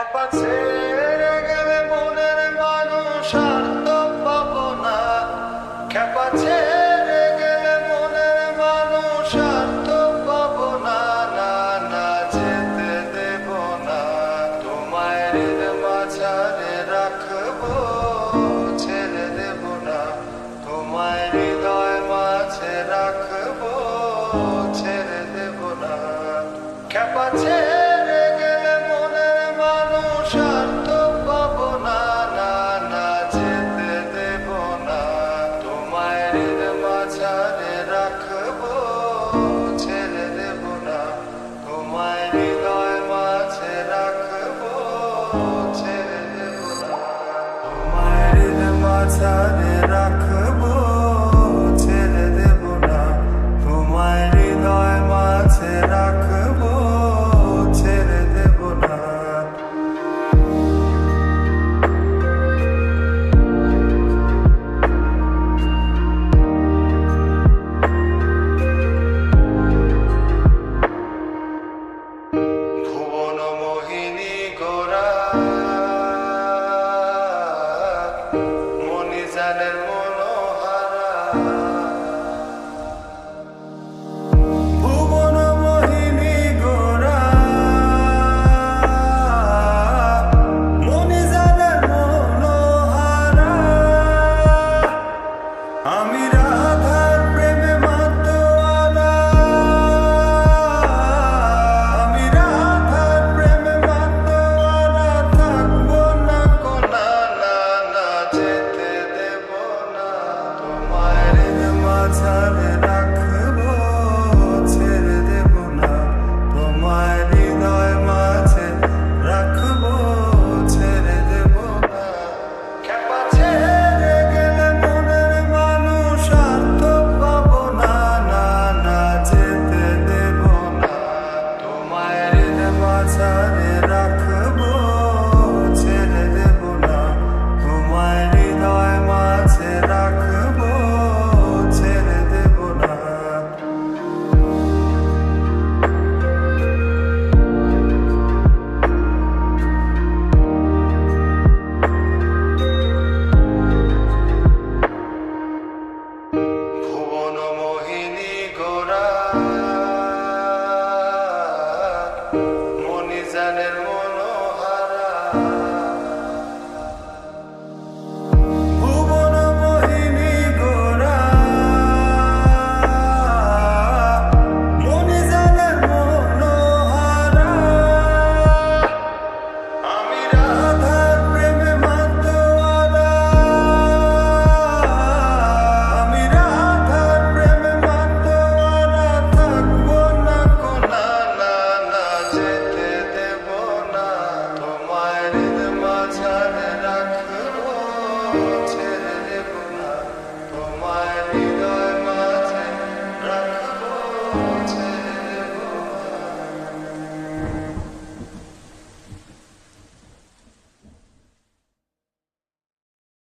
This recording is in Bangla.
ছেড়ে গেলে মনের মানুষ আর তো পাবো না। খেপা ছেড়ে গেলে মনের মানুষ আর তো পাবো না। না না, যেতে দেব না। তোমায় মাঝারে রাখব, ছেড়ে দেব না। তোমায় হৃদয় মাঝে রাখব, ছেড়ে দেব না। খেপা ছেড়ে My rhythm, my time, and I سلام sun.